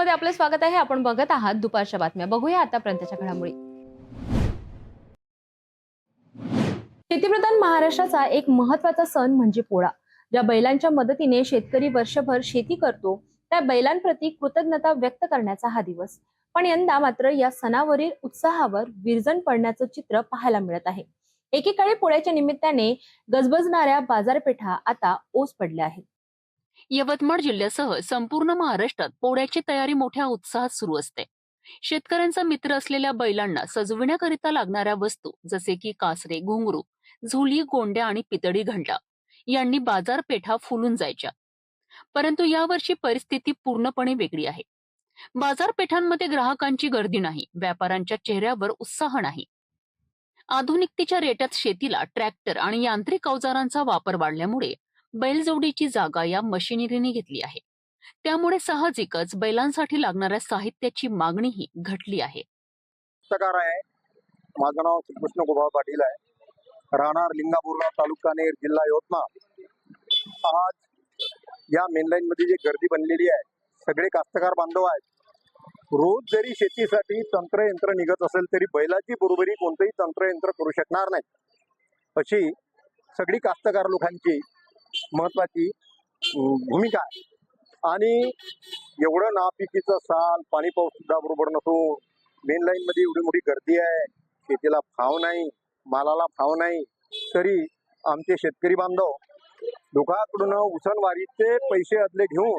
मध्ये आपले स्वागत आहे. आपण बघत आहात दुपारच्या बातम्या. बघूया आतापर्यंतच्या घडामोडी. शेतीप्रधान महाराष्ट्राचा एक महत्त्वाचा सण म्हणजे पोळा. ज्या बैलांच्या मदतीने शेतकरी वर्षभर शेती करतो त्या बैलांप्रती कृतज्ञता व्यक्त करण्याचा हा दिवस. पण यंदा मात्र या सणावरील उत्साहावर विरजण पडण्याचं चित्र पाहायला मिळत आहे. एकेकाळी पोळ्याच्या निमित्ताने गजबजणाऱ्या बाजारपेठा आता ओस पडल्या आहेत. यवतमाळ जिल्ह्यासह संपूर्ण महाराष्ट्रात पोळ्याची तयारी मोठ्या उत्साहात सुरू असते. शेतकऱ्यांचा मित्र असलेल्या बैलांना सजविण्याकरिता लागणाऱ्या वस्तू जसे की कासरे घुंगरू झुली गोंड्या आणि पितळी घंटा यांनी बाजारपेठा फुलून जायच्या. परंतु यावर्षी परिस्थिती पूर्णपणे वेगळी आहे. बाजारपेठांमध्ये ग्राहकांची गर्दी नाही व्यापाऱ्यांच्या चेहऱ्यावर उत्साह नाही. आधुनिकतेच्या रेट्यात शेतीला ट्रॅक्टर आणि यांत्रिक अवजारांचा वापर वाढल्यामुळे बैलजोडीची जागा या मशिनरीने घेतली आहे. त्यामुळे साहजिकच बैलांसाठी लागणाऱ्या साहित्याची मागणीही घटली आहे. आहे. माझं नाव श्रीकृष्ण गोपाळ पाटील आहे. राहणार लिंगापूरला तालुका नेर जिल्हा यवतमाळ. आज या मेनलाईन मध्ये जी गर्दी बनलेली आहे सगळे कास्तकार बांधव आहेत. रोज जरी शेतीसाठी तंत्र यंत्र निघत असेल तरी बैलाची बरोबरी कोणतंही तंत्रयंत्र करू शकणार नाही अशी सगळी कास्तकार लोकांची महत्वाची भूमिका आहे. आणि एवढं नापिकीचं साल पाणी पाऊस सुद्धा बरोबर नसून मेन लाईन मध्ये एवढी मोठी गर्दी आहे शेतीला भाव नाही मालाला भाव नाही तरी आमचे शेतकरी बांधव लोकांकडून उसनवारीचे पैसे अदले घेऊन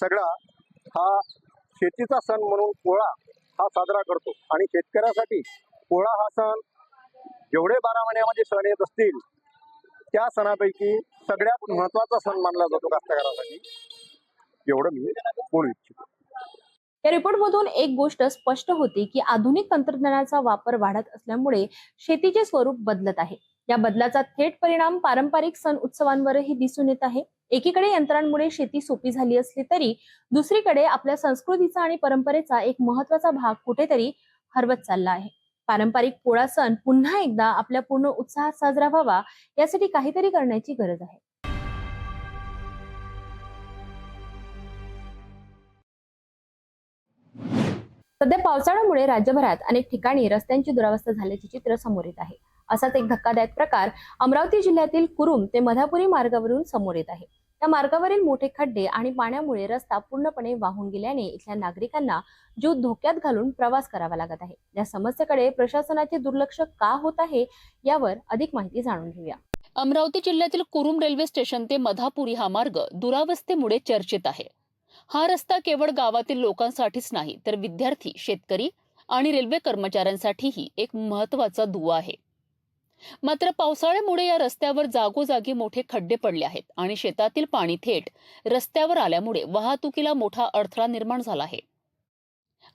सगळा हा शेतीचा सण म्हणून पोळा हा साजरा करतो. आणि शेतकऱ्यासाठी पोळा हा सण जेवढे बारा महिन्यामध्ये सण येत असतील त्या सणापैकी सगळ्यात महत्त्वाचा सण मानला जातो कास्तकारासाठी. एवढं मी बोलू इच्छितो. या रिपोर्टमधून एक गोष्ट स्पष्ट होते की आधुनिक तंत्रज्ञानाचा वापर वाढत असल्यामुळे शेतीचे स्वरूप बदलत आहे. या बदलाचा थेट परिणाम पारंपरिक सण उत्सवांवरही दिसून येत आहे. एकीकडे यंत्रांमुळे शेती सोपी झाली असली तरी दुसरीकडे आपल्या संस्कृतीचा आणि परंपरेचा एक महत्त्वाचा भाग कुठेतरी हरवत चालला आहे. पारंपरिक पोळा सण पुन्हा एकदा आपल्या पूर्ण उत्साहात साजरा व्हावा यासाठी काहीतरी करण्याची गरज आहे. सध्या पावसाळ्यामुळे राज्यभरात अनेक ठिकाणी रस्त्यांची दुरावस्था झाल्याचे चित्र समोर येत आहे. असाच एक धक्कादायक प्रकार अमरावती जिल्ह्यातील कुरुम ते मधापुरी मार्गावरून समोर येत आहे. या मार्गावरील मोठे खड्डे आणि पाण्यामुळे रस्ता पूर्णपणे वाहून गेल्याने इथल्या नागरिकांना जीव धोक्यात घालून प्रवास करावा लागत आहे. या समस्येकडे प्रशासनाचे दुर्लक्ष का होत आहे यावर अधिक माहिती जाणून घेऊया. अमरावती जिल्ह्यातील कुरुम रेल्वे स्टेशन ते मधापुरी हा मार्ग दुरावस्थेमुळे चर्चेत आहे. हा रस्ता केवळ गावातील लोकांसाठीच नाही तर विद्यार्थी शेतकरी आणि रेल्वे कर्मचाऱ्यांसाठीही एक महत्त्वाचा दुवा आहे. मात्र पावसाळ्यामुळे या रस्त्यावर जागोजागी मोठे खड्डे पडले आहेत आणि शेतातील पाणी थेट रस्त्यावर आल्यामुळे वाहतुकीला मोठा अडथळा निर्माण झाला आहे.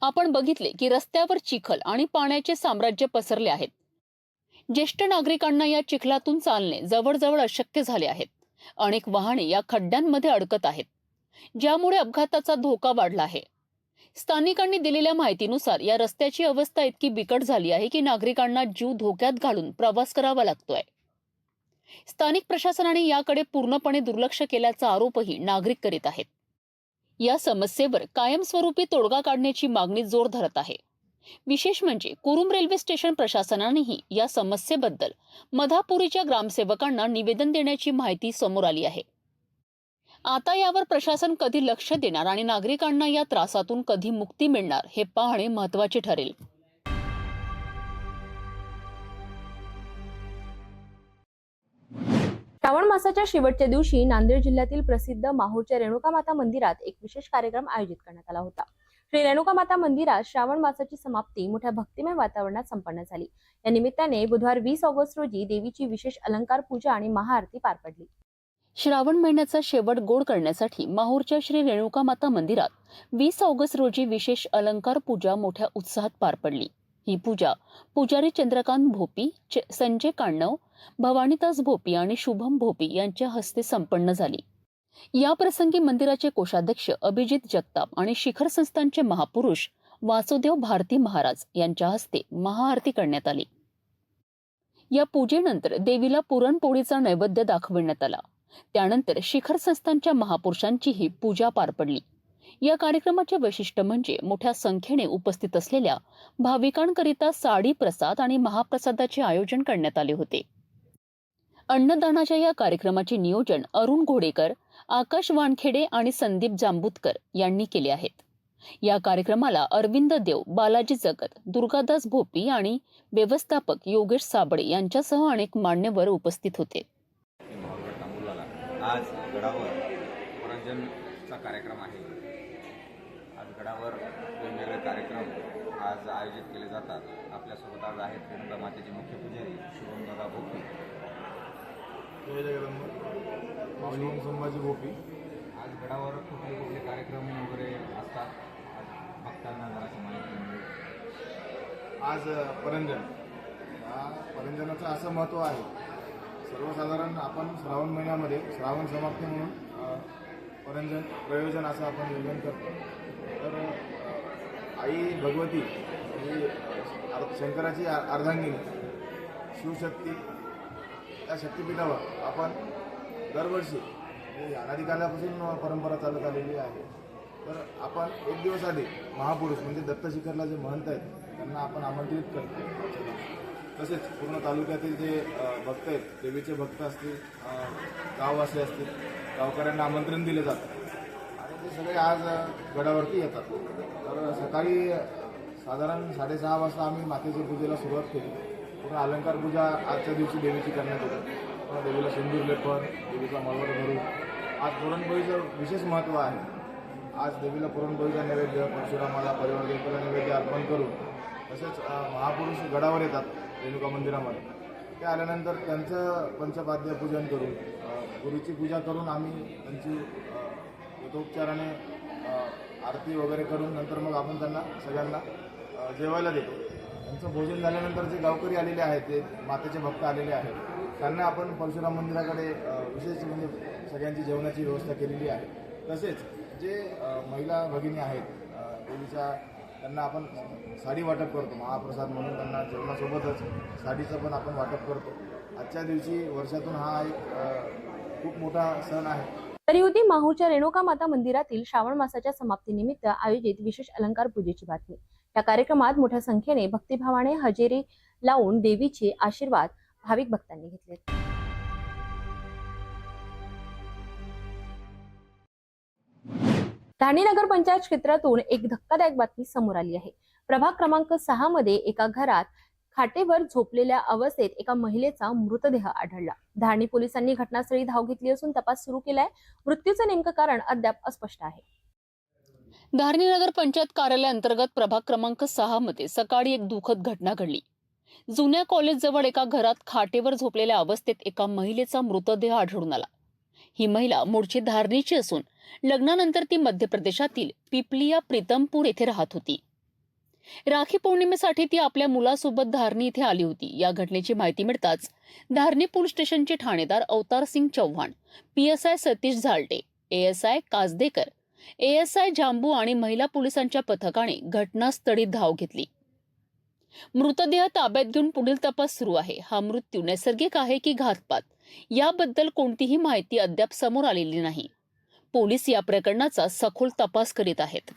आपण बघितले की रस्त्यावर चिखल आणि पाण्याचे साम्राज्य पसरले आहेत. ज्येष्ठ नागरिकांना या चिखलातून चालणे जवळजवळ अशक्य झाले आहेत. अनेक वाहने या खड्ड्यांमध्ये अडकत आहेत. ज्यामुळे अपघाताचा धोका वाढला आहे. स्थानिकांनी दिलेल्या माहितीनुसार या रस्त्याची अवस्था इतकी बिकट झाली आहे की नागरिकांना जीव धोक्यात घालून प्रवास करावा लागतोय. स्थानिक प्रशासनाने याकडे पूर्णपणे दुर्लक्ष केल्याचा आरोपही नागरिक करीत आहेत. या समस्येवर कायमस्वरूपी तोडगा काढण्याची मागणी जोर धरत आहे. विशेष म्हणजे कुरुम रेल्वे स्टेशन प्रशासनानेही या समस्येबद्दल मधापुरीच्या ग्रामसेवकांना निवेदन देण्याची माहिती समोर आली आहे. आता यावर प्रशासन कधी लक्ष देणार आणि नागरिकांना या त्रासातून कधी मुक्ती मिळणार हे पाहणे महत्त्वाचे ठरेल. श्रावण मासाच्या शेवटच्या दिवशी नांदेड जिल्ह्यातील प्रसिद्ध माहूरच्या रेणुका माता मंदिरात एक विशेष कार्यक्रम आयोजित करण्यात आला होता. श्री रेणुका माता मंदिरात श्रावण मासाची समाप्ती मोठ्या भक्तिमय वातावरणात संपन्न झाली. या निमित्ताने बुधवार वीस ऑगस्ट रोजी देवीची विशेष अलंकार पूजा आणि महाआरती पार पडली. श्रावण महिन्याचा शेवट गोड करण्यासाठी माहूरच्या श्री रेणुका माता मंदिरात वीस ऑगस्ट रोजी विशेष अलंकार पूजा मोठ्या उत्साहात पार पडली. ही पूजा पुजारी चंद्रकांत भोपी संजय काण्णव भवानीदास भोपी आणि शुभम भोपी यांच्या हस्ते संपन्न झाली. या प्रसंगी मंदिराचे कोषाध्यक्ष अभिजित जगताप आणि शिखर संस्थानचे महापुरुष वासुदेव भारती महाराज यांच्या हस्ते महाआरती करण्यात आली. या पूजेनंतर देवीला पुरणपोळीचा नैवेद्य दाखविण्यात आला. त्यानंतर शिखर संस्थांच्या महापुरुषांचीही पूजा पार पडली. या कार्यक्रमाचे वैशिष्ट्य म्हणजे मोठ्या संख्येने उपस्थित असलेल्या भाविकांकरिता साडी प्रसाद आणि महाप्रसादाचे आयोजन करण्यात आले होते. अन्नदानाच्या या कार्यक्रमाचे नियोजन अरुण घोडेकर आकाश वानखेडे आणि संदीप जांबूतकर यांनी केले आहेत. या कार्यक्रमाला अरविंद देव बालाजी जगत दुर्गादास भोपी आणि व्यवस्थापक योगेश साबळे यांच्यासह अनेक मान्यवर उपस्थित होते. आज गडावर मनोरंजनचा कार्यक्रम आहे. आज गडावर वेगवेगळे कार्यक्रम आज आयोजित केले जातात. आपल्यासोबत आज आहेत रेणुका मातेचे मुख्य पुजारी शुभमदादा भोपी. जय जगदंब संभाजी गोपी आज गडावर कुठले कुठले कार्यक्रम वगैरे असतात? आज भक्तांना जराशी माहिती मिळेल. आज परंजन. या परंजनाचं असं महत्त्व आहे. सर्वसाधारण आपण श्रावण महिन्यामध्ये श्रावण समाप्ती म्हणून परंजन प्रयोजन असं आपण नियोजन करतो. तर आई भगवती म्हणजे, ही शंकराची आ- अर्धांगिनी शिवशक्ती त्या शक्तिपीठावर आपण दरवर्षी म्हणजे अनादिकालापासून परंपरा चालत आलेली आहे. तर आपण एक दिवस आधी महापुरुष म्हणजे दत्तशिखरला जे महंत आहेत त्यांना आपण आमंत्रित करतो. तसेच पूर्ण तालुक्यातील जे भक्त आहेत देवीचे भक्त असतील गाववासी असतील गावकऱ्यांना आमंत्रण दिले जातं. आणि ते सगळे आज गडावरती येतात. तर सकाळी साधारण साडेसहा वाजता आम्ही मातेच्या पूजेला सुरुवात केली. पूर्ण अलंकार पूजा आजच्या दिवशी देवीची करण्यात येते. पुन्हा देवीला सिंदूर लेपन देवीचा मळवट भरून आज पुरणपोळीचं विशेष महत्त्व आहे. आज देवीला पुरणपोळीचा नैवेद्य परशुरामाला परिवार देवीला नैवेद्य अर्पण करून तसेच महापुरुष गडावर येतात. रेणुका मंदिरामध्ये. ते आल्यानंतर त्यांचं पंचपाद्य पूजन करून गुरुची पूजा करून आम्ही त्यांची अ, यथोपचाराने आरती वगैरे करून नंतर मग आपण त्यांना सगळ्यांना जेवायला देतो. त्यांचं भोजन झाल्यानंतर जे गावकरी आलेले आहेत ते मातेचे भक्त आलेले आहेत त्यांना आपण परशुराम मंदिराकडे विशेष म्हणजे सगळ्यांची जेवणाची व्यवस्था केलेली आहे. तसेच जे महिला भगिनी आहेत देवीच्या त्यांना आपण साडी वाटप करतो. महाप्रसाद म्हणून त्यांना जेवणासोबतच साडीचं पण आपण वाटप करतो. आजच्या दिवशी वर्षातून हा एक खूप मोठा सण आहे. तरी होती माहूरच्या रेणुका माता मंदिरातील श्रावण मासाच्या समाप्तीनिमित्त आयोजित विशेष अलंकार पूजेची बातमी. या कार्यक्रमात मोठ्या संख्येने भक्तिभावाने हजेरी लावून देवीचे आशीर्वाद भाविक भक्तांनी घेतले धारणी नगर पंचायत क्षेत्रातून एक धक्कादायक बातमी समोर आली आहे. प्रभाग क्रमांक सहा मध्ये एका घरात खाटेवर झोपलेल्या अवस्थेत एका महिलेचा मृतदेह आढळला. धारणी पोलिसांनी घटनास्थळी धाव घेतली असून तपास सुरू केलाय. मृत्यूचं नेमकं कारण अद्याप अस्पष्ट आहे. धारणी नगर पंचायत कार्यालयाअंतर्गत प्रभाग क्रमांक सहा मध्ये सकाळी एक दुःखद घटना घडली. जुन्या कॉलेजजवळ एका घरात खाटेवर झोपलेल्या अवस्थेत एका महिलेचा मृतदेह आढळून आला. ही महिला मूळची धारणीची असून लग्नानंतर ती मध्य प्रदेशातील पिपलिया प्रीतमपूर येथे राहत होती. राखी पौर्णिमेसाठी ती आपल्या मुलासोबत धारणी इथे आली होती. या घटनेची माहिती मिळताच धारणी पोलीस स्टेशनचे ठाणेदार Avtar Singh Chavan PSI Satish Zalte ASI Kasdekar ASI Jambu आणि महिला पोलिसांच्या पथकाने घटनास्थळी धाव घेतली. मृतदेह ताब्यात घेऊन पुढील तपास सुरू आहे. हा मृत्यू नैसर्गिक आहे की घातपात? याबद्दल कोणतीही माहिती अद्याप समोर आलेली नाही. पोलीस या प्रकरणाचा सखोल तपास करीत आहेत.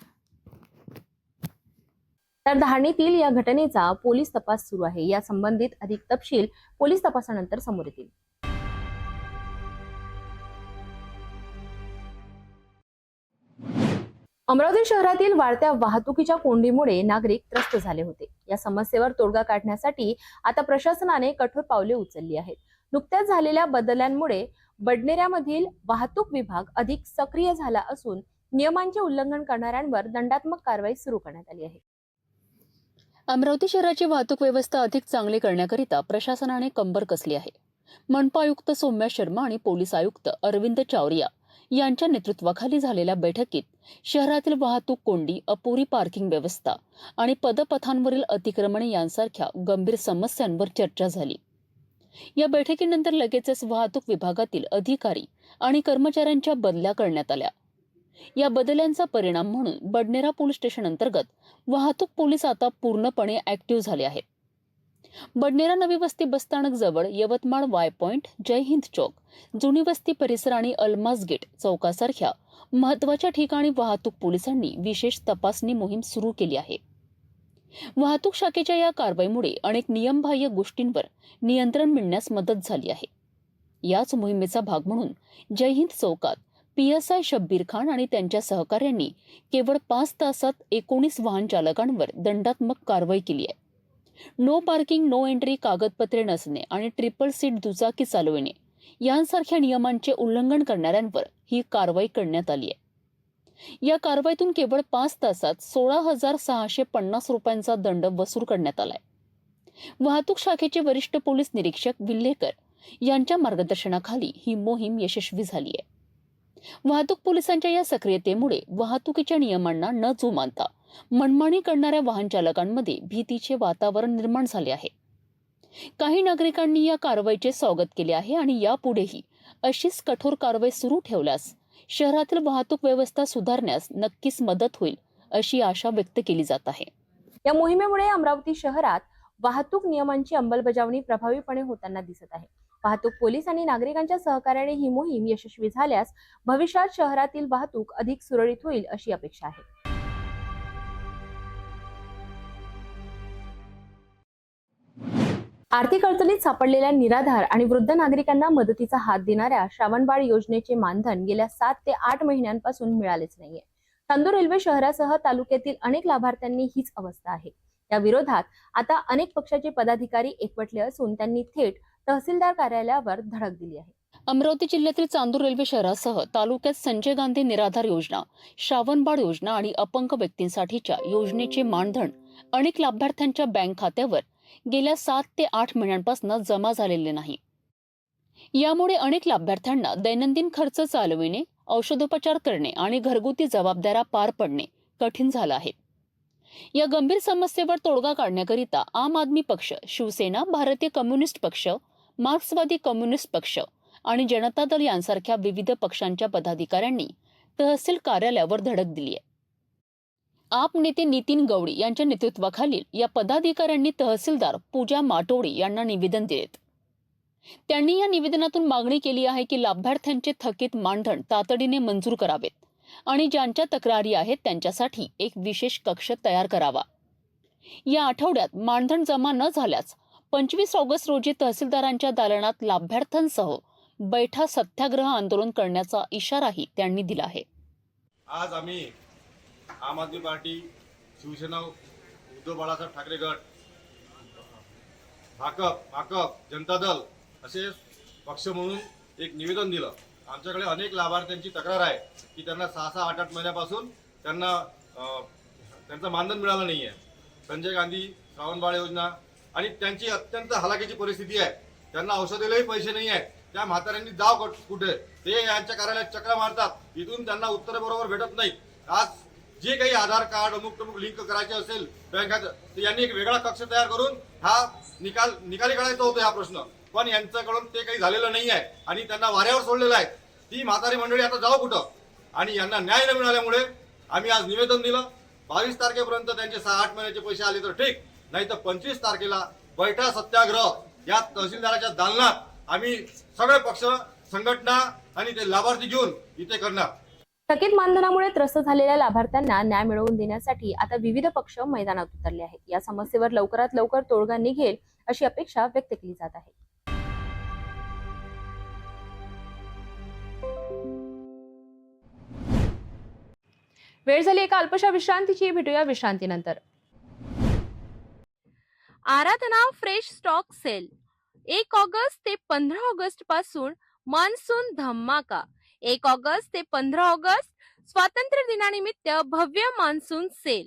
तर धारणीतील या घटनेचा पोलीस तपास सुरू आहे. या संबंधित अधिक तपशील पोलीस तपासानंतर समोर येतील. अमरावती शहरातील वाढत्या वाहतुकीच्या कोंडीमुळे नागरिक त्रस्त झाले होते. या समस्येवर तोडगा काढण्यासाठी आता प्रशासनाने कठोर पावले उचलली आहेत. नुकत्याच झालेल्या बदलांमुळे बडनेऱ्यामधील वाहतूक विभाग अधिक सक्रिय झाला असून नियमांचे उल्लंघन करणाऱ्यांवर दंडात्मक कारवाई सुरू करण्यात आली आहे. अमरावती शहराची वाहतूक व्यवस्था अधिक चांगली करण्याकरिता प्रशासनाने कंबर कसली आहे. मनपा आयुक्त सौम्या शर्मा आणि पोलीस आयुक्त अरविंद चावरिया यांच्या नेतृत्वाखाली झालेल्या बैठकीत शहरातील वाहतूक कोंडी अपुरी पार्किंग व्यवस्था आणि पदपथांवरील अतिक्रमणे यांसारख्या गंभीर समस्यांवर चर्चा झाली. या बैठकीनंतर लगेचच वाहतूक विभागातील अधिकारी आणि कर्मचाऱ्यांच्या बदल्या करण्यात आल्या. या बदल्यांचा परिणाम म्हणून बडनेरा पोलीस स्टेशन अंतर्गत वाहतूक पोलीस आता पूर्णपणे ऍक्टिव्ह झाले आहेत. बडनेरा नवी वस्ती बसस्थानक जवळ यवतमाळ वाय पॉइंट जय हिंद चौक जुनी वस्ती परिसर आणि अल्माज गेट चौकासारख्या महत्त्वाच्या ठिकाणी वाहतूक पोलिसांनी विशेष तपासणी मोहीम सुरू केली आहे. वाहतूक शाखेच्या या कारवाईमुळे अनेक नियमबाह्य गोष्टींवर नियंत्रण मिळण्यास मदत झाली आहे. याच मोहिमेचा भाग म्हणून जय हिंद चौकात P S I Shabbir Khan आणि त्यांच्या सहकाऱ्यांनी केवळ पाच तासात एकोणीस वाहन चालकांवर दंडात्मक कारवाई केली आहे. नो पार्किंग नो एंट्री कागदपत्रे नसणे आणि ट्रिपल सीट दुचाकी चालविणे यांसारख्या नियमांचे उल्लंघन करणाऱ्यांवर ही कारवाई करण्यात आली आहे. या कारवाईतून केवळ पाच तासात सोळा हजार सहाशे पन्नास रुपयांचा दंड वसूल करण्यात आलाय. वाहतूक शाखेचे वरिष्ठ पोलीस निरीक्षक विल्हेकर यांच्या मार्गदर्शनाखाली ही मोहीम यशस्वी झाली आहे. वाहतूक पोलिसांच्या या सक्रियतेमुळे वाहतुकीच्या नियमांना न जुमानता मनमानी करणाऱ्या वाहन चालकांमध्ये भीतीचे वातावरण निर्माण झाले आहे. काही नागरिकांनी या कारवाईचे स्वागत केले आहे आणि यापुढेही अशीच कठोर कारवाई सुरू ठेवल्यास शहरातील वाहतूक व्यवस्था सुधारण्यास नक्कीच मदत होईल अशी आशा व्यक्त केली जात आहे. या मोहिमेमुळे अमरावती शहरात वाहतूक नियमांची अंमलबजावणी प्रभावीपणे होताना दिसत आहे. वाहतूक पोलीस आणि नागरिकांच्या सहकार्याने ही मोहीम यशस्वी झाल्यास भविष्यात शहरातील वाहतूक अधिक सुरळीत होईल अशी अपेक्षा आहे. आर्थिक अडचणीत सापडलेल्या निराधार आणि वृद्ध नागरिकांना मदतीचा हात देणाऱ्या श्रावणबाळ योजनेचे मानधन गेल्या सात ते आठ महिन्यांपासून मिळालेच नाहीये. चांदूर रेल्वे शहरासह तालुक्यातील अनेक लाभार्थ्यांनी हीच अवस्था आहे. या विरोधात आता अनेक पक्षाचे पदाधिकारी एकवटले असून त्यांनी थेट तहसीलदार कार्यालयावर धडक दिली आहे. अमरावती जिल्ह्यातील चांदूर रेल्वे शहरासह तालुक्यात संजय गांधी निराधार योजना श्रावणबाळ योजना आणि अपंग व्यक्तींसाठीच्या योजनेचे मानधन अनेक लाभार्थ्यांच्या बँक खात्यावर गेल्या सात ते आठ महिन्यांपासून जमा झालेले नाही. यामुळे अनेक लाभार्थ्यांना दैनंदिन खर्च चालविणे औषधोपचार करणे आणि घरगुती जबाबदाऱ्या पार पडणे कठीण झालं आहे. या गंभीर समस्येवर तोडगा काढण्याकरिता आम आदमी पक्ष शिवसेना भारतीय कम्युनिस्ट पक्ष मार्क्सवादी कम्युनिस्ट पक्ष आणि जनता दल यांसारख्या विविध पक्षांच्या पदाधिकाऱ्यांनी तहसील कार्यालयावर धडक दिली आहे. आप नेते नितीन गवळी यांच्या नेतृत्वाखालील या पदाधिकाऱ्यांनी तहसीलदार पूजा माटोडे यांना निवेदन दिलेत. त्यांनी या निवेदनातून मागणी केली आहे की लाभार्थ्यांचे थकीत मानधन तातडीने मंजूर करावेत आणि ज्यांच्या तक्रारी आहेत त्यांच्यासाठी एक विशेष कक्ष तयार करावा. या आठवड्यात मानधन जमा न झाल्यास पंचवीस ऑगस्ट रोजी तहसीलदारांच्या दालनात लाभार्थ्यांसह बैठा सत्याग्रह आंदोलन करण्याचा इशाराही त्यांनी दिला आहे. आज आम्ही आम आदमी पार्टी शिवसेना उद्धव बाळासाहेब ठाकरे गट भाकप भाकप जनता दल असे पक्ष म्हणून एक निवेदन दिलं. आमच्याकडे अनेक लाभार्थ्यांची तक्रार आहे की त्यांना सहा सहा आठ आठ महिन्यापासून त्यांना त्यांचं मानधन मिळालं नाही आहे संजय गांधी श्रावणबाळ योजना आणि त्यांची अत्यंत हलाखीची परिस्थिती आहे. त्यांना औषधालाही पैसे नाही आहेत. त्या म्हाताऱ्यांनी जाव कुठे? ते यांच्या कार्यालयात चक्रा मारतात. इथून त्यांना उत्तरेबरोबर भेटत नाही आज जे काही आधार कार्ड अमुक तमुक लिंक करायचे असेल बँकात तर यांनी एक वेगळा कक्ष तयार करून हा निकाल निकाली काढायचा होता हा प्रश्न. पण यांच्याकडून ते काही झालेलं नाही आहे आणि त्यांना वाऱ्यावर सोडलेलं आहे. ती म्हातारी मंडळी आता जाऊ कुठं? आणि यांना न्याय न मिळाल्यामुळे आम्ही आज निवेदन दिलं. बावीस तारखेपर्यंत त्यांचे सहा आठ महिन्याचे पैसे आले तर ठीक. नाही तर पंचवीस तारखेला बैठा सत्याग्रह या तहसीलदाराच्या दालनात आम्ही सगळे पक्ष संघटना आणि ते लाभार्थी घेऊन इथे करणार. थकीत मानधनामुळे त्रस्त झालेल्या लाभार्थ्यांना न्याय मिळवून देण्यासाठी आता विविध पक्ष मैदानात उतरले आहेत. या समस्येवर लवकरात लवकर तोडगा निघेल अशी अपेक्षा व्यक्त केली जात आहे. वेळ झाली एका अल्पशा विश्रांतीची. भेटूया विश्रांतीनंतर. Aradhana fresh stock sale. एक ऑगस्ट ते पंधरा ऑगस्टपासून मान्सून धमाका. एक ऑगस्ट ते पंधरा ऑगस्ट स्वातंत्र्य दिनानिमित्त भव्य मान्सून सेल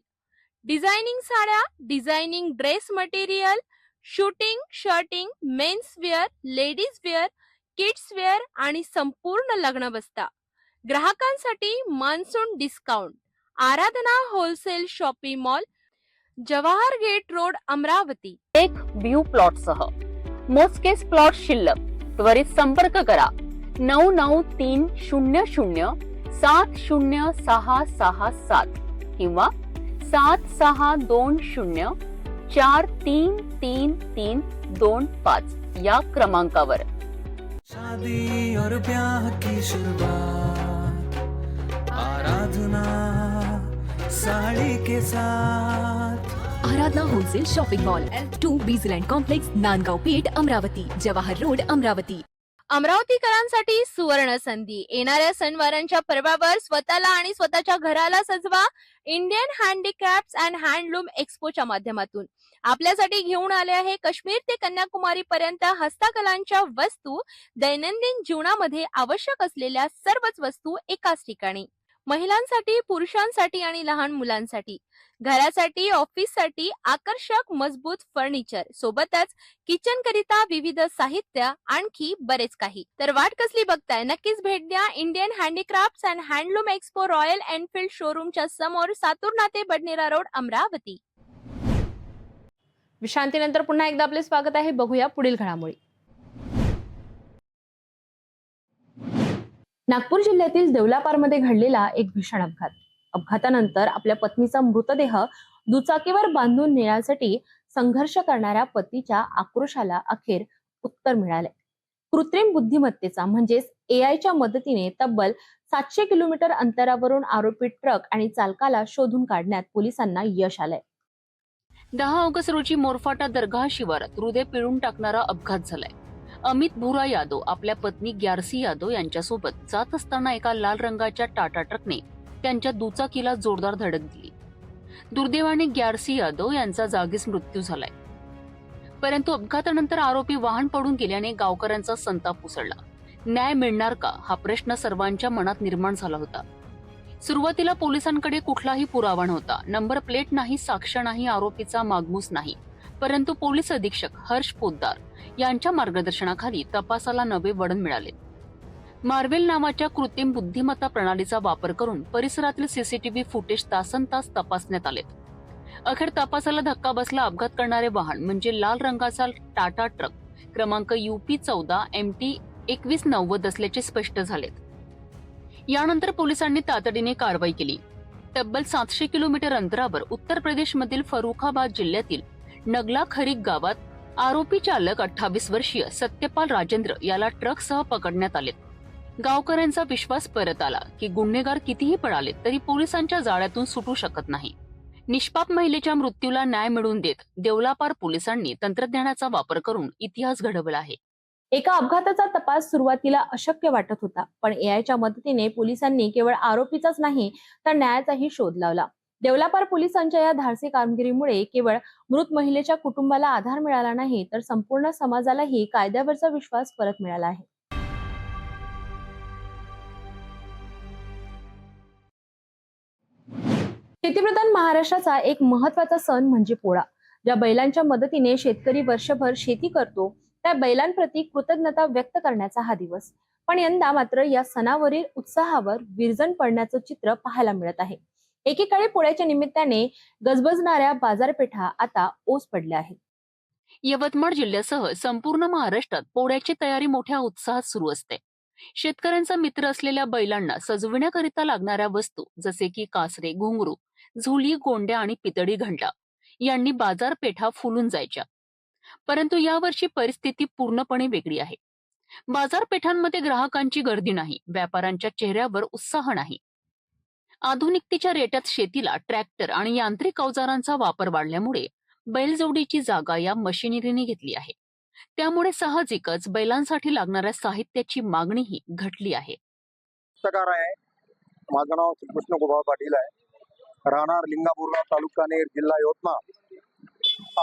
डिझायनिंग साड्या designing dress material suiting shirting men's wear ladies wear kids wear आणि संपूर्ण लग्न बस्ता ग्राहकांसाठी monsoon discount Aradhana wholesale shopping mall Jawahar gate road Amravati. एक व्ह्यू प्लॉट सह. मोजकेच प्लॉट शिल्लक. त्वरित संपर्क करा. नऊ नऊ तीन शून्य शून्य सात शून्य सहा सहा सात किंवा सात सहा दोन शून्य चार तीन तीन तीन दोन पाच या क्रमांकावर. शादी और ब्याह की शुरुआत आराधना साड़ी के साथ। Aradhana wholesale shopping mall to Bizland complex Nandgaon Peth Amravati Jawahar road Amravati. अमरावतीकरांसाठी सुवर्ण संधी. येणाऱ्या सणवारांच्या पर्वावर स्वतःला आणि स्वतःच्या घराला सजवा इंडियन हँडीक्राफ्ट अँड हँडलूम एक्स्पोच्या माध्यमातून. आपल्यासाठी घेऊन आले आहे काश्मीर ते कन्याकुमारी पर्यंत हस्तकलांच्या वस्तू दैनंदिन जीवनामध्ये आवश्यक असलेल्या सर्वच वस्तू एकाच ठिकाणी. महिलांसाठी पुरुषांसाठी आणि लहान मुलांसाठी. घरासाठी ऑफिससाठी आकर्षक मजबूत फर्निचर. सोबतच किचन करिता विविध साहित्य आणखी बरेच काही. तर वाट कसली बघताय? नक्कीच भेट द्या. Indian handicraft and handloom expo Royal Enfield शोरूमच्या समोर सातूर नाते बडनेरा रोड अमरावती. विश्रांतीनंतर पुन्हा एकदा आपले स्वागत आहे. बघूया पुढील घडामोडी. नागपूर जिल्ह्यातील देवलापारमध्ये घडलेला एक भीषण अपघात. अपघातानंतर आपल्या पत्नीचा मृतदेह दुचाकीवर बांधून नेण्यासाठी संघर्ष करणाऱ्या पतीच्या आक्रोशाला अखेर उत्तर मिळाले कृत्रिम बुद्धिमत्तेचा म्हणजेच एआयच्या मदतीने तब्बल सातशे किलोमीटर अंतरावरून आरोपी ट्रक आणि चालकाला शोधून काढण्यात पोलिसांना यश आलंय. दहा ऑगस्ट रोजी मोरफाटा दर्गा शिवारात हृदय पिळून टाकणारा अपघात झालाय. अमित भुरा यादव आपल्या पत्नी ग्यारसी यादव यांच्यासोबत जात असताना एका लाल रंगाच्या टाटा ट्रकने त्यांच्या दुचाकीला जोरदार धडक दिली. दुर्दैवाने ग्यारसी यादव यांचा जागीच मृत्यू झालाय. परंतु अपघातानंतर आरोपी वाहन पडून गेल्याने गावकऱ्यांचा संताप उसळला. न्याय मिळणार का? हा प्रश्न सर्वांच्या मनात निर्माण झाला होता. सुरुवातीला पोलिसांकडे कुठलाही पुरावा नव्हता. नंबर प्लेट नाही साक्ष नाही आरोपीचा मागमूस नाही. परंतु पोलीस अधीक्षक हर्ष पोद्दार यांच्या मार्गदर्शनाखाली तपासाला नवे वळण मिळाले. मार्वेल नावाच्या कृत्रिम बुद्धिमत्ता प्रणालीचा वापर करून परिसरातील सीसीटीव्ही फुटेज तासन तास तपासण्यात आले. अखेर तपासाला धक्का बसला अपघात करणारे वाहन म्हणजे लाल रंगाचा टाटा ट्रक क्रमांक युपी चौदा एम टी एकवीस नव्वद असल्याचे स्पष्ट झाले. यानंतर पोलिसांनी तातडीने कारवाई केली. तब्बल सातशे किलोमीटर अंतरावर उत्तर प्रदेशमधील फरुखाबाद जिल्ह्यातील नगला खरीक गावात आरोपी चालक अठ्ठावीस वर्षीय सत्यपाल राजेंद्र याला ट्रकसह पकडण्यात आले. गावकऱ्यांचा विश्वास परत आला की गुन्हेगार कितीही पळाले तरी पोलिसांच्या जाळ्यातून सुटू शकत नाही. निष्पाप महिलेच्या मृत्यूला न्याय मिळवून देत देवलापार पोलिसांनी तंत्रज्ञानाचा वापर करून इतिहास घडवला आहे. एका अपघाताचा तपास सुरुवातीला अशक्य वाटत होता पण एआयच्या मदतीने पोलिसांनी केवळ आरोपीचाच नाही तर न्यायाचाही शोध लावला. देवलापार पोलिसांच्या या धाडसी कामगिरीमुळे केवळ मृत महिलेच्या कुटुंबाला आधार मिळाला नाही तर संपूर्ण समाजालाही कायद्यावरचा विश्वास परत मिळाला आहे. शेतीप्रधान महाराष्ट्राचा एक महत्त्वाचा सण म्हणजे पोळा. ज्या बैलांच्या मदतीने शेतकरी वर्षभर शेती करतो त्या बैलांप्रती कृतज्ञता व्यक्त करण्याचा हा दिवस. पण यंदा मात्र या सणावरील उत्साहावर विरजण पडण्याचं चित्र पाहायला मिळत आहे. एकेकाळी पोळ्याच्या निमित्ताने गजबजणाऱ्या बाजारपेठा आता ओस पडल्या आहेत. यवतमाळ जिल्ह्यासह संपूर्ण महाराष्ट्रात पोळ्याची तयारी मोठ्या उत्साहात सुरू असते. शेतकऱ्यांचा मित्र असलेल्या बैलांना सजविण्याकरिता लागणाऱ्या वस्तू जसे की कासरे घुंगरू झुली गोंड्या आणि पितळी घंटा यांनी बाजारपेठा फुलून जायच्या. परंतु यावर्षी परिस्थिती पूर्णपणे वेगळी आहे. बाजारपेठांमध्ये ग्राहकांची गर्दी नाही व्यापाऱ्यांच्या चेहऱ्यावर उत्साह नाही. आधुनिकतेच्या रेट्यात शेतीला ट्रॅक्टर आणि यांत्रिक अवजारांचा वापर वाढल्यामुळे बैलजोडीची जागा या मशिनरीने घेतली आहे. त्यामुळे साहजिकच बैलांसाठी लागणाऱ्या साहित्याची मागणीही घटली आहे. पुस्तकार आहे. माझं नाव श्रीकृष्ण गोपाळ पाटील आहे. राहणार लिंगापूरला तालुका नेर जिल्हा यवतमाळ.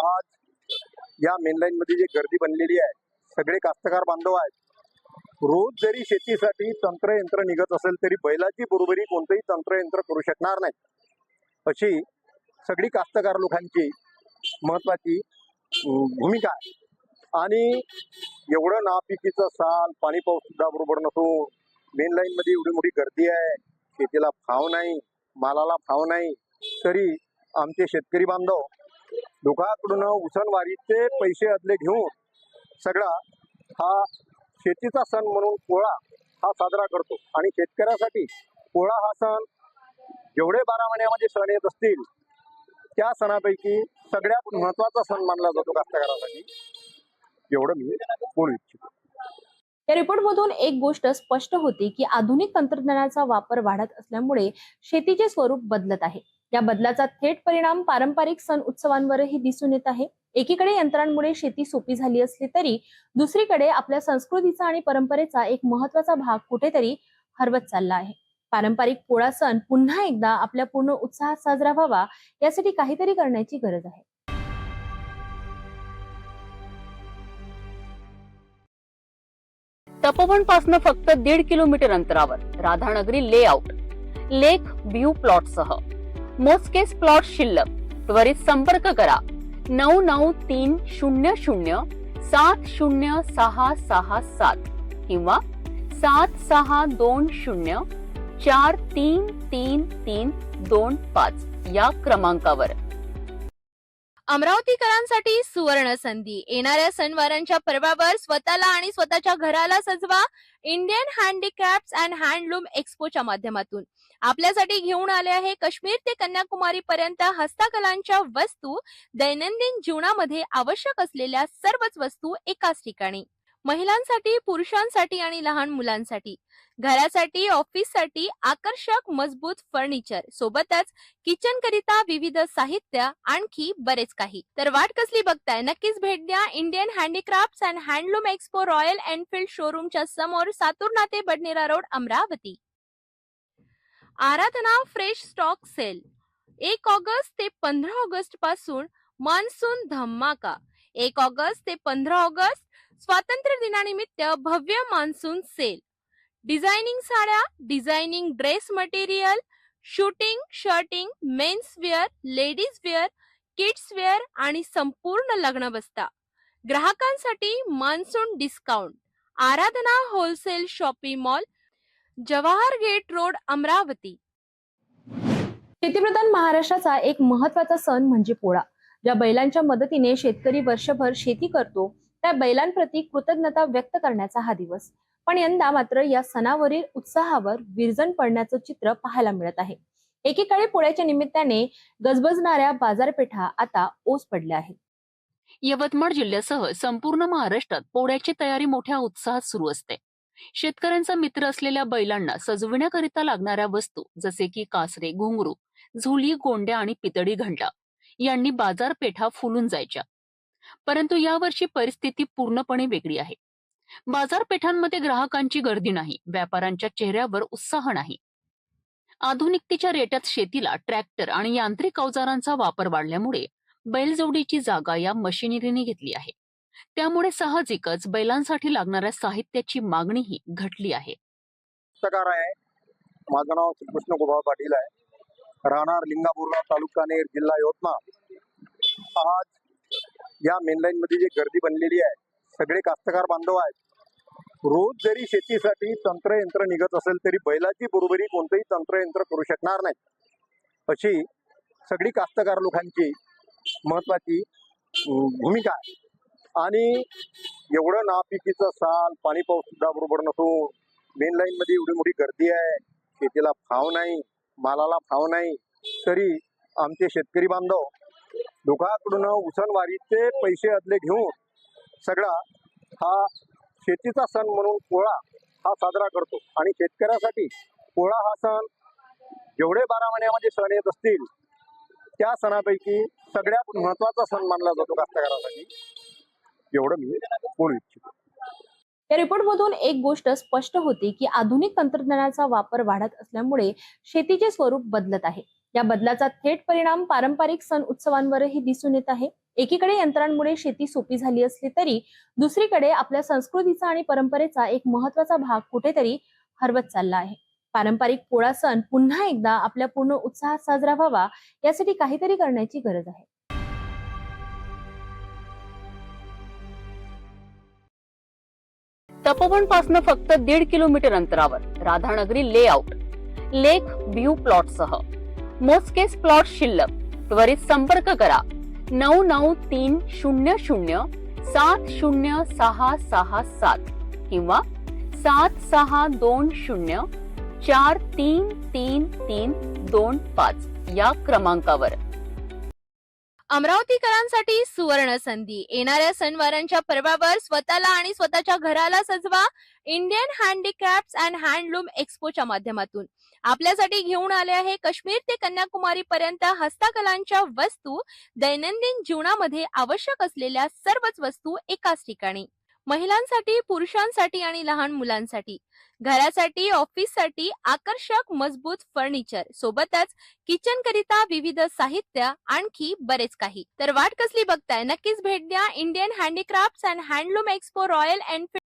आज या मेनलाईन मध्ये जी गर्दी बनलेली आहे सगळे कास्तकार बांधव आहेत. रोज जरी शेतीसाठी तंत्रयंत्र निघत असेल तरी बैलाची बरोबरी कोणतंही तंत्रयंत्र करू शकणार नाही. अशी सगळी कास्तकार लोकांची महत्वाची भूमिका आहे. आणि एवढं नापिकीचं साल पाणी पाऊस सुद्धा बरोबर नसो मेन लाईनमध्ये एवढी मोठी गर्दी आहे शेतीला भाव नाही मालाला भाव नाही तरी आमचे शेतकरी बांधव लोकांकडून उसनवारीचे पैसे अदले घेऊन सगळा हा शेतीचा सण म्हणून पोळा हा साजरा करतो. आणि शेतकऱ्यासाठी पोळा हा सण जेवढे बारा महिन्यामध्ये सण येत असतील त्या सणापैकी सगळ्यात महत्त्वाचा सण मानला जातो कास्तकारासाठी. एवढं मी बोलू इच्छितो. या रिपोर्टमधून एक गोष्ट स्पष्ट होती की आधुनिक तंत्रज्ञानाचा वापर वाढत असल्यामुळे शेतीचे स्वरूप बदलत आहे. या बदलाचा थेट परिणाम पारंपरिक सण उत्सवांवरही दिसून येत आहे. एकीकडे यंत्रांमुळे शेती सोपी झाली असली तरी दुसरीकडे आपल्या संस्कृतीचा आणि परंपरेचा एक महत्त्वाचा भाग कुठेतरी हरवत चालला आहे. पारंपरिक पोळा सण पुन्हा एकदा आपल्या पूर्ण उत्साहात साजरा व्हावा यासाठी काहीतरी करण्याची गरज आहे. तपोवनपासून फक्त दीड किलोमीटर अंतरावर Radhanagari layout lake view plot सह मोजकेच प्लॉट शिल्लक. त्वरित संपर्क करा. नऊ नऊ तीन शून्य शून्य सात शून्य सहा सहा सात किंवा सात सहा दोन शून्य चार तीन तीन तीन दोन पाच या क्रमांकावर. अमरावतीकरांसाठी सुवर्ण संधी. येणाऱ्या सणवारांच्या पर्वावर स्वतःला आणि स्वतःच्या घराला सजवा. इंडियन हँडीक्राफ्ट अँड हँडलूम एक्स्पोच्या माध्यमातून. आपल्यासाठी घेऊन आले आहे काश्मीर ते कन्याकुमारी पर्यंत हस्तकलांच्या वस्तू दैनंदिन जीवनामध्ये आवश्यक असलेल्या सर्वच वस्तू एकाच ठिकाणी. महिलांसाठी पुरुषांसाठी आणि लहान मुलांसाठी. घरासाठी ऑफिससाठी आकर्षक मजबूत फर्निचर. सोबतच किचन करिता विविध साहित्य आणखी बरेच काही. तर वाट कसली बघताय? नक्कीच भेट द्या. Indian handicraft and handloom expo Royal Enfield शोरूमच्या समोर Saturna Badnera road Amravati. Aradhana fresh stock sale. एक ऑगस्ट ते पंधरा ऑगस्टपासून मान्सून धमाका एक ऑगस्ट ते पंधरा ऑगस्ट स्वातंत्र्य दिनानिमित्त भव्य मान्सून सेल. डिझायनिंग साड्या designing dress material shooting shirting men's wear ladies wear kids wear आणि संपूर्ण लग्न बस्ता ग्राहकांसाठी monsoon discount. Aradhana wholesale shopping mall Jawahar gate road Amravati. शेतीप्रधान महाराष्ट्राचा एक महत्त्वाचा सण म्हणजे पोळा. ज्या बैलांच्या मदतीने शेतकरी वर्षभर शेती करतो त्या बैलांप्रती कृतज्ञता व्यक्त करण्याचा हा दिवस. पण यंदा मात्र या सणावरील उत्साहावर विरजण पडण्याचं चित्र पाहायला मिळत आहे. एकीकडे पोळ्याच्या निमित्ताने गजबजणाऱ्या बाजारपेठा आता ओस पडल्या आहेत. यवतमाळ जिल्ह्यासह संपूर्ण महाराष्ट्रात पोळ्याची तयारी मोठ्या उत्साहात सुरू असते. शेतकऱ्यांचा मित्र असलेल्या बैलांना सजविण्याकरिता लागणाऱ्या वस्तू जसे की कासरे घुंगरू झुली गोंड्या आणि पितळी घंटा यांनी बाजारपेठा फुलून जायच्या. परंतु यावर्षी परिस्थिती पूर्णपणे वेगळी आहे. बाजारपेठांमध्ये ग्राहकांची गर्दी नाही व्यापाऱ्यांच्या चेहऱ्यावर उत्साह नाही. आधुनिकतेच्या रेट्यात शेतीला ट्रॅक्टर आणि यांत्रिक अवजारांचा वापर वाढल्यामुळे बैलजोडीची जागा या मशिनरीने घेतली आहे. त्यामुळे साहजिकच बैलांसाठी लागणाऱ्या साहित्याची मागणीही घटली आहे. पुस्तकार आहे. माझं नाव श्रीकृष्ण गोपाळ पाटील आहे. राहणार लिंगापूरला तालुका नेर जिल्हा यवतमाळ. आज या मेनलाईन मध्ये जी गर्दी बनलेली आहे सगळे कास्तकार बांधव आहेत. रोज जरी शेतीसाठी तंत्र यंत्र निघत असेल तरी बैलाची बरोबरी कोणतंही तंत्रयंत्र करू शकणार नाही. अशी सगळी कास्तकार लोकांची महत्वाची भूमिका आहे. आणि एवढं नापिकीचं साल पाणी पाऊस सुद्धा बरोबर नसो. मेन लाईन मध्ये एवढी मोठी गर्दी आहे. शेतीला भाव नाही मालाला भाव नाही. तरी आमचे शेतकरी बांधव लोकांकडून उसनवारीचे पैसे अदले घेऊन सगळा हा शेतीचा सण म्हणून पोळा हा साजरा करतो. आणि शेतकऱ्यासाठी पोळा हा सण जेवढे बारा महिन्यामध्ये सण येत असतील त्या सणापैकी सगळ्यात महत्त्वाचा सण मानला जातो कास्तकारासाठी. एवढं मी बोलू इच्छितो. या रिपोर्टमधून एक गोष्ट स्पष्ट होते की आधुनिक तंत्रज्ञानाचा वापर वाढत असल्यामुळे शेतीचे स्वरूप बदलत आहे. या बदलाचा थेट परिणाम पारंपरिक सण उत्सवांवरही दिसून येत आहे. एकीकडे यंत्रांमुळे शेती सोपी झाली असली तरी दुसरीकडे आपल्या संस्कृतीचा आणि परंपरेचा एक महत्त्वाचा भाग कुठेतरी हरवत चालला आहे. पारंपरिक पोळा सण पुन्हा एकदा आपल्या पूर्ण उत्साहात साजरा व्हावा यासाठी काहीतरी करण्याची गरज आहे. तपोवनपासून फक्त दीड किलोमीटर अंतरावर Radhanagari layout lake view plot सह मोजकेच प्लॉट शिल्लक. त्वरित संपर्क करा. नऊ नऊ तीन शून्य शून्य सात शून्य सहा सहा सात किंवा सात सहा दोन शून्य चार तीन तीन तीन दोन पाच या क्रमांकावर. अमरावतीकरांसाठी सुवर्ण संधी येणाऱ्या सणवारांच्या पर्वावर स्वतःला आणि स्वतःच्या घराला सजवा इंडियन हँडीक्राफ्ट अँड हँडलूम एक्स्पोच्या माध्यमातून. आपल्यासाठी घेऊन आले आहे काश्मीर ते कन्याकुमारी पर्यंत हस्तकलांच्या वस्तू दैनंदिन जीवनामध्ये आवश्यक असलेल्या सर्वच वस्तू एकाच ठिकाणी. महिलांसाठी पुरुषांसाठी आणि लहान मुलांसाठी. घरासाठी ऑफिससाठी आकर्षक मजबूत फर्निचर. सोबतच किचन करिता विविध साहित्य आणखी बरेच काही. तर वाट कसली बघताय? नक्कीच भेट द्या. Indian handicraft and handloom expo Royal Enfield